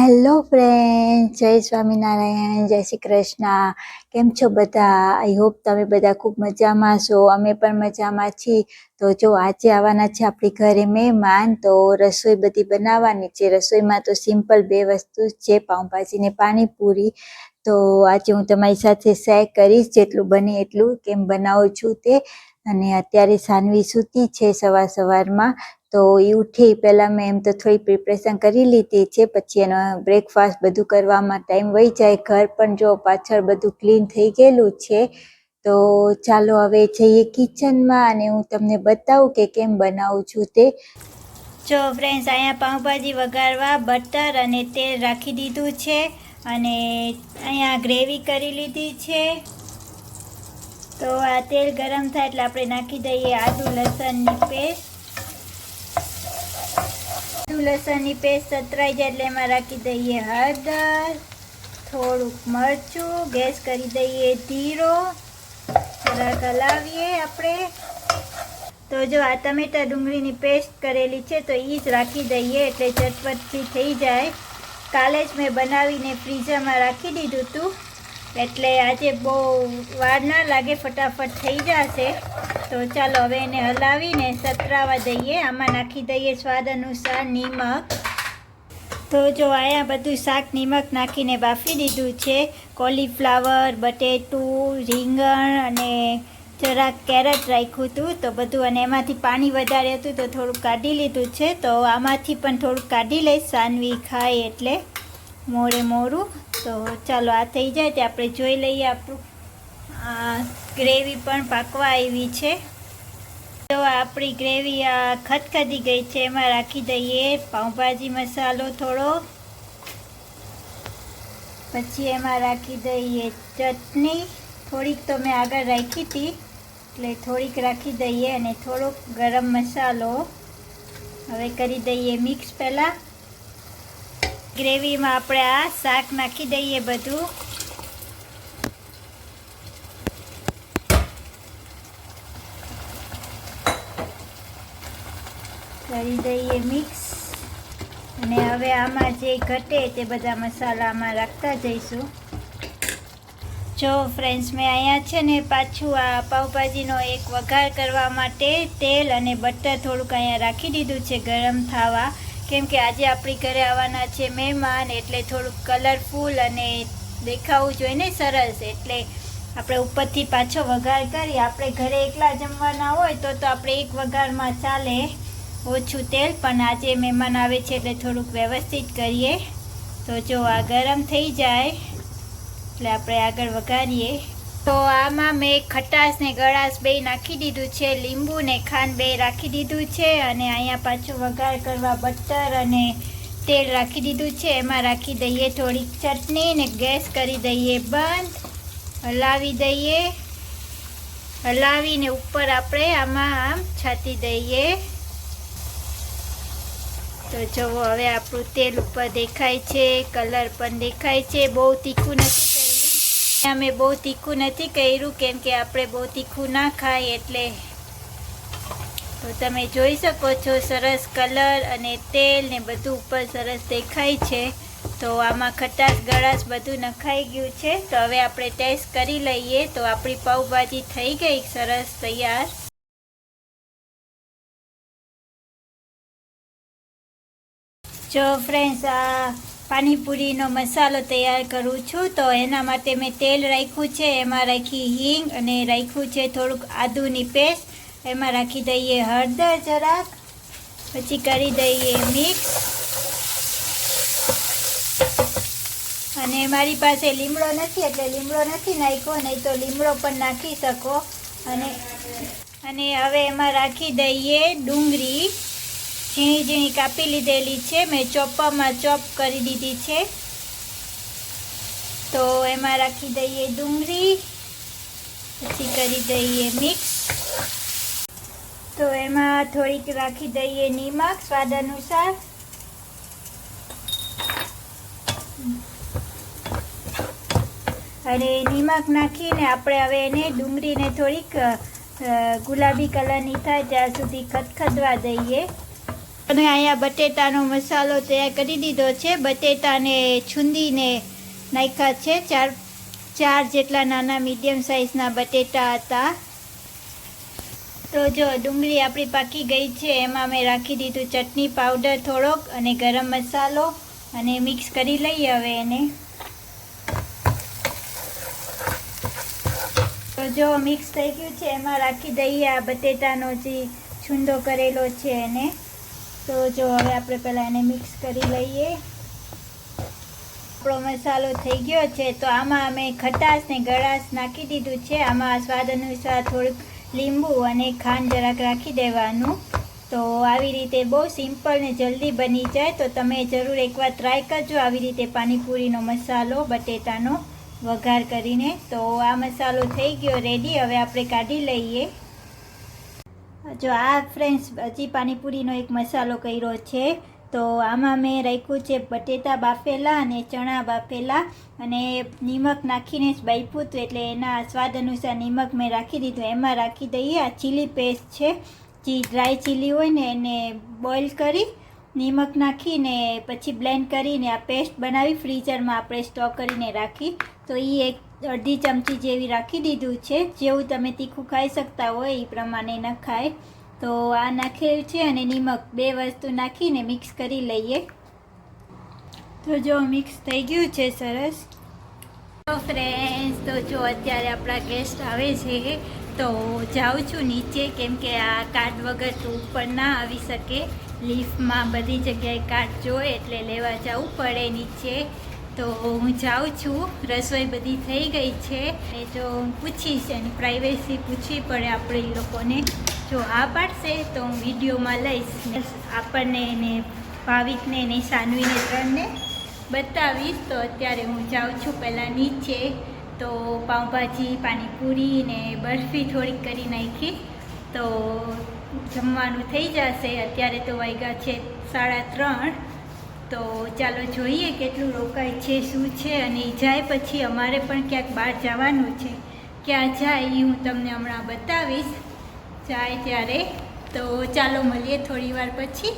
Hello friend જય સ્વામિનારાયણ, જય શ્રી કૃષ્ણ. કેમ છો બધા? આઈ હોપ તમે બધા ખૂબ મજામાં છો. અમે પણ મજામાં છીએ. તો જો આજે આવવાના છે આપણી ઘરે મહેમાન, તો રસોઈ બધી બનાવવાની છે. રસોઈમાં તો સિમ્પલ બે વસ્તુ જ છે, પાઉંભાજી ને પાણીપુરી. તો આજે હું તમારી સાથે શેર કરીશ જેટલું બને એટલું, કેમ બનાવું છું તે. અને અત્યારે સાનવી સૂતી છે સવાર સવારમાં. તો એ ઉઠી પહેલાં મેં એમ તો થોડી પ્રિપરેશન કરી લીધી છે, પછી એનો બ્રેકફાસ્ટ બધું કરવામાં ટાઈમ વહી જાય, ઘર પણ જો પાછળ બધું ક્લીન થઈ ગયેલું છે, તો ચાલો હવે જઈએ કિચનમાં અને હું તમને બતાવું કે કેમ બનાવું છું તે. જો ફ્રેન્ડ્સ અહીંયા પાઉંભાજી વઘારવા બટર અને તેલ રાખી દીધું છે અને અહીંયા ગ્રેવી કરી લીધી છે. તો આ તેલ ગરમ થાય એટલે આપણે નાખી દઈએ આદુ, લસણની પેસ્ટ. લસણની પેસ્ટ સતરાઈ જાય એટલે એમાં રાખી દઈએ હળદર, થોડુંક મરચું, ગેસ કરી દઈએ ધીરો જરાક હલાવીએ આપણે. તો જો આ ટમેટા ડુંગળીની પેસ્ટ કરેલી છે તો એ જ રાખી દઈએ એટલે ચટપટથી થઈ જાય. કાલે જ મેં બનાવીને ફ્રીઝરમાં રાખી દીધું હતું એટલે આજે બહુ વાર ના લાગે, ફટાફટ થઈ જશે. તો ચાલો હવે એને હલાવીને સતરાવા દઈએ. આમાં નાખી દઈએ સ્વાદ અનુસાર નિમક. તો જો અહીંયા બધું શાક નિમક નાખીને બાફી દીધું છે. કોલીફ્લાવર, બટેટું, રીંગણ અને જરાક કેરેટ રાખ્યું હતું. તો બધું અને એમાંથી પાણી વધારે હતું તો થોડુંક કાઢી લીધું છે. તો આમાંથી પણ થોડુંક કાઢી લઈશ. સાનવી ખાય એટલે મોડે મોડું. તો ચાલો, આ થઈ જાય તે આપણે જોઈ લઈએ આપણું. આ ગ્રેવી પણ પાકવા આવી છે. તો આપણી ગ્રેવી આ ખદખદી ગઈ છે, એમાં રાખી દઈએ. પાઉંભાજી મસાલો થોડો. પછી એમાં રાખી દઈએ ચટણી. થોડીક તો મેં આગળ રાખી હતી, એટલે થોડીક રાખી દઈએ અને થોડોક ગરમ મસાલો. હવે કરી દઈએ મિક્સ પહેલાં. ગ્રેવીમાં આપણે આ શાક નાખી દઈએ બધું. કરી દઈએ મિક્સ. અને હવે આમાં જે ઘટે તે બધા મસાલામાં રાખતા જઈશું. જો ફ્રેન્ડ્સ મેં અહીંયા છે ને પાછું આ પાઉભાજીનો એક વઘાર કરવા માટે તેલ અને બટર થોડુંક અહીંયા રાખી દીધું છે ગરમ થવા. કેમ કે આજે આપણી ઘરે આવવાના છે મહેમાન એટલે થોડુંક કલરફુલ અને દેખાવું જોઈએ ને સરસ. એટલે આપણે ઉપરથી પાછો વઘાર કરી, આપણે ઘરે એકલા જમવાના હોય તો તો આપણે એક વઘારમાં ચાલે ઓછું તેલ, પણ આજે મહેમાન આવે છે એટલે થોડુંક વ્યવસ્થિત કરીએ. તો જો આ ગરમ થઈ જાય, એટલે આપણે આગળ વઘારીએ. તો આમાં મેં ખટાશ ને ગળાશ બે નાખી દીધું છે, લીંબુ ને ખાંડ બે રાખી દીધું છે અને અહીંયા પાછું વઘાર કરવા બટર અને તેલ રાખી દીધું છે. એમાં રાખી દઈએ થોડીક ચટણી ને ગેસ કરી દઈએ બંધ, હલાવી દઈએ. હલાવીને ઉપર આપણે આમાં આમ છાતી દઈએ. તો જુઓ, હવે આપણું તેલ ઉપર દેખાય છે, કલર પણ દેખાય છે. બહુ તીખું નથી અમે બહુ તીખું નથી કર્યું, કેમ કે આપણે બહુ તીખું ના ખાય એટલે. તો તમે જોઈ શકો છો સરસ કલર અને તેલ ને બધું ઉપર સરસ દેખાય છે. તો આમાં ખટાશ, ગળાશ બધું નખાઈ ગયું છે. તો હવે આપણે ટેસ્ટ કરી લઈએ. તો આપણી પાઉભાજી થઈ ગઈ સરસ તૈયાર. જો ફ્રેન્ડ્સ, આ પાણીપુરીનો મસાલો તૈયાર કરું છું. તો એના માટે મેં તેલ રાખ્યું છે. એમાં રાખી હિંગ અને રાખ્યું છે થોડુંક આદુની પેસ્ટ. એમાં રાખી દઈએ હળદર જરાક. પછી કરી દઈએ મિક્સ. અને મારી પાસે લીમડો નથી, એટલે લીમડો નથી નાખ્યો, નહીં તો લીમડો પણ નાખી શકો. અને અને હવે એમાં રાખી દઈએ ડુંગળી. ઝીણી ઝીણી કાપી લીધેલી છે. મેં ચોપરમાં ચોપ કરી દીધી છે. તો એમાં રાખી દઈએ ડુંગળી, પછી કરી દઈએ મિક્સ. તો એમાં થોડીક રાખી દઈએ નિમક, સ્વાદ અનુસાર. અને નિમક નાખીને આપણે હવે એને ડુંગળીને થોડીક ગુલાબી કલરની થાય ત્યાં સુધી ખદખદવા દઈએ. અને અહીંયા બટેટાનો મસાલો તૈયાર કરી દીધો છે. બટેટાને છૂંદીને નાખ્યા છે. ચાર ચાર જેટલા નાના મીડિયમ સાઇઝના બટેટા હતા. તો જો ડુંગળી આપણી પાકી ગઈ છે, એમાં મેં રાખી દીધું ચટણી પાવડર થોડોક અને ગરમ મસાલો અને મિક્સ કરી લઈએ હવે એને. તો જો મિક્સ થઈ ગયું છે, એમાં રાખી દઈએ આ બટેટાનો જે છૂંદો કરેલો છે એને. તો જો હવે આપણે પહેલાં એને મિક્સ કરી લઈએ. આપણો મસાલો થઈ ગયો છે, તો આમાં અમે ખટાશ ને ગળાશ નાખી દીધું છે. આમાં સ્વાદ અનુસાર થોડુંક લીંબુ અને ખાંડ જરાક રાખી દેવાનું. તો આવી રીતે બહુ સિમ્પલ ને જલ્દી બની જાય, તો તમે જરૂર એકવાર ટ્રાય કરજો આવી રીતે પાણીપુરીનો મસાલો, બટેટાનો વઘાર કરીને. તો આ મસાલો થઈ ગયો રેડી હવે આપણે કાઢી લઈએ. જો આ ફ્રેન્ડ્સ, હજી પાણીપુરીનો એક મસાલો કર્યો છે, તો આમાં મેં રાખ્યું છે બટેટા બાફેલા અને ચણા બાફેલા અને નિમક નાખીને જ બાફ્યું હતું એટલે એના સ્વાદ અનુસાર નિમક મેં રાખી દીધું. એમાં રાખી દઈએ, આ ચીલી પેસ્ટ છે, જે ડ્રાય ચીલી હોય ને એને બોઇલ કરી, નિમક નાખીને પછી બ્લેન્ડ કરીને આ પેસ્ટ બનાવી, ફ્રીઝરમાં આપણે સ્ટોક કરીને રાખી. તો એ એક અડધી ચમચી જેવી રાખી દીધું છે. જેવું તમે તીખું ખાઈ શકતા હોય એ પ્રમાણે નખાય તો આ નાખેલું છે અને નિમક બે વસ્તુ નાખીને મિક્સ કરી લઈએ. તો જો મિક્સ થઈ ગયું છે સરસ. તો ફ્રેન્ડ્સ તો જો અત્યારે આપણા ગેસ્ટ આવે છે, તો જાઉં છું નીચે કેમ કે આ કાર્ડ વગર તો ઉપર ના આવી શકે. લિફ્ટમાં બધી જગ્યાએ કાર્ડ જોઈએ એટલે લેવા જવું પડે નીચે. તો હું જાઉં છું. રસોઈ બધી થઈ ગઈ છે. એ જો હું પૂછીશ, એની પ્રાઇવેસી પૂછવી પડે આપણે લોકોને. જો આ પાડશે તો હું વિડીયોમાં લઈશ. આપણને એને, ભાવિકને, એને સાનવીને ત્રણને બતાવીશ. તો અત્યારે હું જાઉં છું પહેલાં નીચે. તો પાઉંભાજી, પાણીપુરી ને બરફી થોડીક કરી નાખી. તો જમવાનું થઈ જશે. અત્યારે તો વાગ્યા છે સાડા ત્રણ. તો ચાલો જોઈએ કેટલું રોકાય છે શું છે અને એ જાય પછી અમારે પણ ક્યાંક બહાર જવાનું છે. ક્યાં જાય એ હું તમને હમણાં બતાવીશ. જાય ત્યારે. તો ચાલો મળીએ થોડી વાર પછી.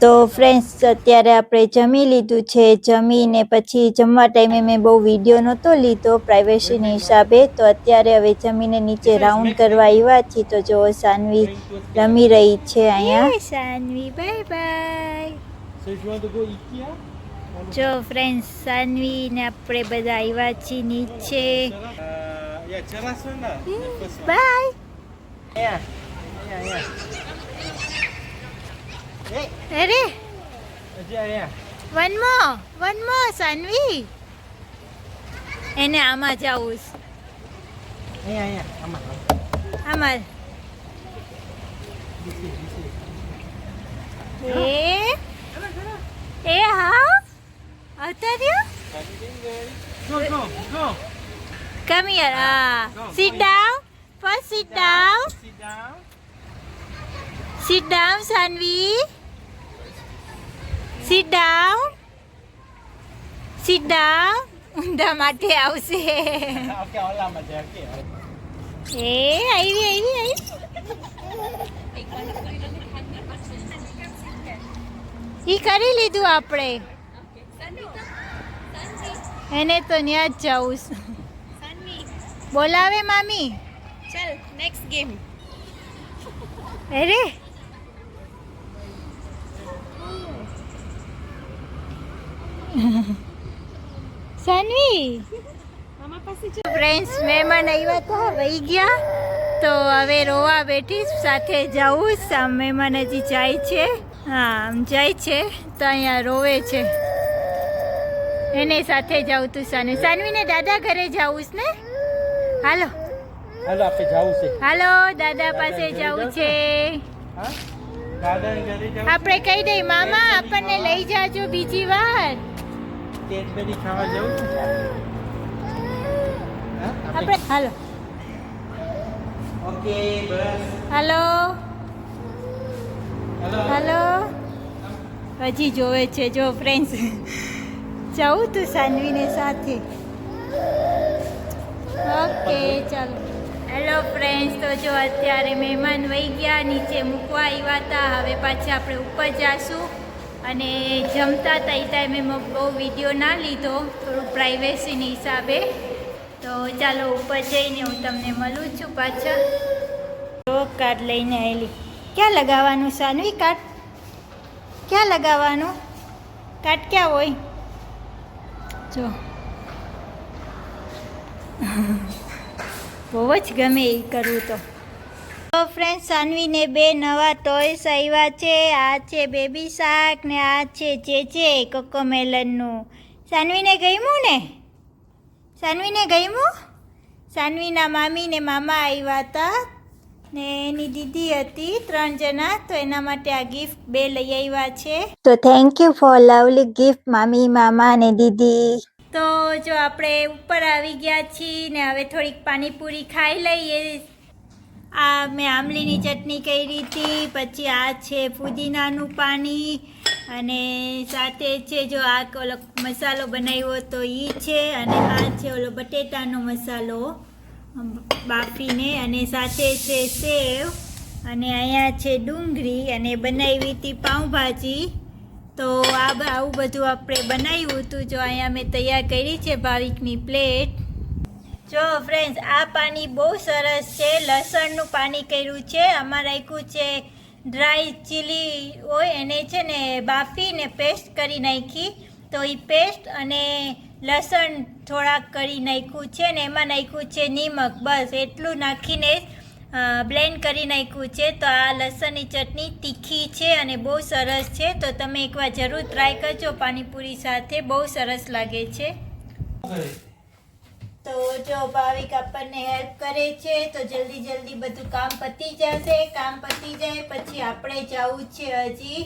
તો ફ્રેન્ડ્સ અત્યારે આપણે જમી લીધું છે. જમીને પછી જમવા ટાઈમે મેં બહુ વીડિયો નહોતો લીધો પ્રાઇવેસીના હિસાબે. તો અત્યારે હવે જમીને નીચે રાઉન્ડ કરવા આવ્યા છીએ. તો જો સાનવી રમી રહી છે અહીંયા. સાનવી. બાય બાય જો ફ્રેન્ડ્સ સાનવી ને આપણે બધા આવ્યા છીએ નીચે uh. બાય અરે. One more one more Sanvi એને આમાં જાવું છે. આમાં. એ એ હા આવતા રહ્યો Go, go, go. Come here આ sit down first sit down Sit down. sit down Saanvi sit down sit down ઊંધા માટે આવશે Okay, olah macam okay. એ આવી આવી આવી એ કરી લીધું આપણે. એને તો ત્યાં જ જવું બોલાવે મામી. ચલ નેક્સ્ટ ગેમ અરે. સાનવી. ફ્રેન્ડ્સ મહેમાન આવ્યા હતા વહી ગયા. તો હવે રોવા બેઠીશ સાથે જવું મહેમાન હજી જાય છે. હા આમ જાય છે. તો અહીંયા રોવે છે. એને સાથે જાઉં તું સાનવી સાનવીને દાદા ઘરે જાવું છે ને? હાલો. હાલો apa જાવું છે. હાલો દાદા પાસે જવું છે. આપણે કહી દઈ મામા આપણને લઈ જાજો બીજી વાર? આપણે હાલો. ઓકે બસ. હાલો. હેલો હજી જોવે છે, જો ફ્રેન્ડ્સ જવું તું સાનવીને સાથે. ઓકે ચાલો. હેલો ફ્રેન્ડ્સ તો જો અત્યારે મહેમાન વહી ગયા, નીચે મૂકવા આવ્યા હતા. હવે પાછા આપણે ઉપર જઈશું અને જમતા હતા એ ટાઈમે મેં બહુ વીડિયો ના લીધો, થોડું પ્રાઇવેસીની હિસાબે. તો ચાલો ઉપર જઈને હું તમને મળું છું પાછા. કાર્ડ લઈને આવેલી ક્યાં લગાવવાનું, સાનવી કાટ? ક્યાં લગાવવાનું? કાટ ક્યાં હોય? જો. બહુ જ ગમે એ કરવું તો. તો ફ્રેન્ડ સાનવીને બે નવા ટોયસ આવ્યા છે. આ છે બેબી શાક ને આ છે જે છે કોકોમેલનનું. સાનવીને ગમ્યું ને? સાનવીને ગમ્યું? સાનવીના મામી ને મામા આવ્યા હતા. ને એની દીદી હતી ત્રણ જણા તો એના માટે આ ગિફ્ટ બે લઈ આવ્યા છે. તો thank you for lovely gift મામી મામા ને દીદી. તો જો આપણે ઉપર આવી ગયા છીએ ને હવે થોડીક પાણીપુરી ખાઈ લઈએ. આ મેં આમલીની ચટણી કરી હતી પછી આ છે પુદીનાનું પાણી અને સાથે છે જો આ ઓલો મસાલો બનાવ્યો તો એ છે અને આ છે ઓલો બટેટાનો મસાલો. બાફીને અને સાથે છે સેવ અને અહીંયા છે ડુંગળી અને બનાવી હતી પાઉંભાજી. તો આ આવું બધું આપણે બનાવ્યું હતું જો અહીંયા મેં તૈયાર કરી છે ભાવિકની પ્લેટ. જો ફ્રેન્ડ્સ, આ પાણી બહુ સરસ છે. લસણનું પાણી કર્યું છે. આમાં રાખ્યું છે ડ્રાય ચીલી હોય એને છે ને બાફીને પેસ્ટ કરી નાખી. તો એ પેસ્ટ અને લસણ થોડાક કરી નાખ્યું છે ને એમાં નાખ્યું છે નિમક. બસ, એટલું નાખીને બ્લેન્ડ કરી નાખ્યું છે. તો આ લસણની ચટણી તીખી છે અને બહુ સરસ છે. તો તમે એકવાર જરૂર ટ્રાય કરજો. પાણીપુરી સાથે બહુ સરસ લાગે છે. તો જો ભાવિક આપણને હેલ્પ કરે છે, તો જલ્દી જલ્દી બધું કામ પતી જશે. કામ પતી જાય પછી આપણે જવું છે હજી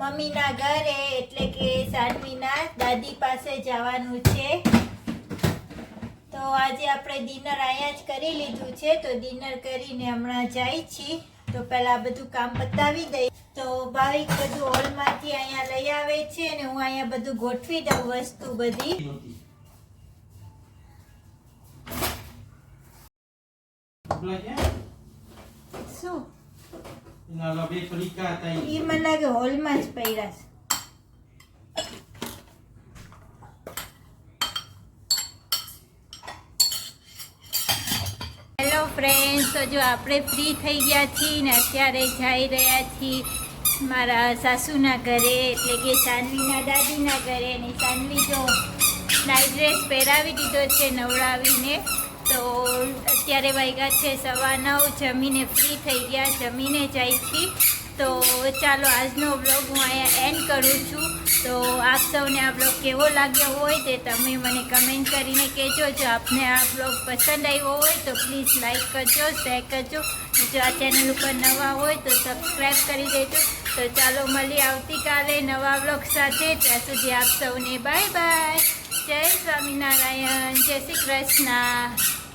મમ્મીના ઘરે. એટલે કે સાનવીના દાદી પાસે જવાનું છે. તો આજે આપણે ડિનર અહીંયા જ કરી લીધું છે. તો ડિનર કરીને હમણાં જાય છીએ તો પહેલાં બધું કામ પતાવી દઈ. તો ભાવિક બધું હોલમાંથી અહીંયા લઈ આવે છે અને હું અહીંયા બધું ગોઠવી દઉં વસ્તુ બધી. શું. એ મને લાગે હોલમાં જ છે હેલો ફ્રેન્ડ્સ તો જો આપણે ફ્રી થઈ ગયા છીએ ને અત્યારે જઈ રહ્યા છીએ મારા સાસુના ઘરે, એટલે કે સાનવીના દાદીના ઘરે ને સાનવી જો નાઇટ ડ્રેસ પહેરાવી દીધો છે નવડાવીને, તો અત્યારે વાગ્યા છે સવા નવ, જમીને ફ્રી થઈ ગયા, જમીને જાય છીએ. તો ચાલો આજનો બ્લોગ હું અહીંયા એન્ડ કરું છું. તો આપ સૌને આ બ્લોગ કેવો લાગ્યો હોય તે તમે મને કમેન્ટ કરીને કહેજો. જો આપને આ બ્લોગ પસંદ આવ્યો હોય તો પ્લીઝ લાઇક કરજો શેર કરજો. જો આ ચેનલ ઉપર નવા હોય તો સબસ્ક્રાઈબ કરી દેજો. તો ચાલો મળીએ આવતીકાલે નવા બ્લોગ સાથે. ત્યાં સુધી આપ સૌને બાય બાય જય સ્વામિનારાયણ. જય શ્રી કૃષ્ણ.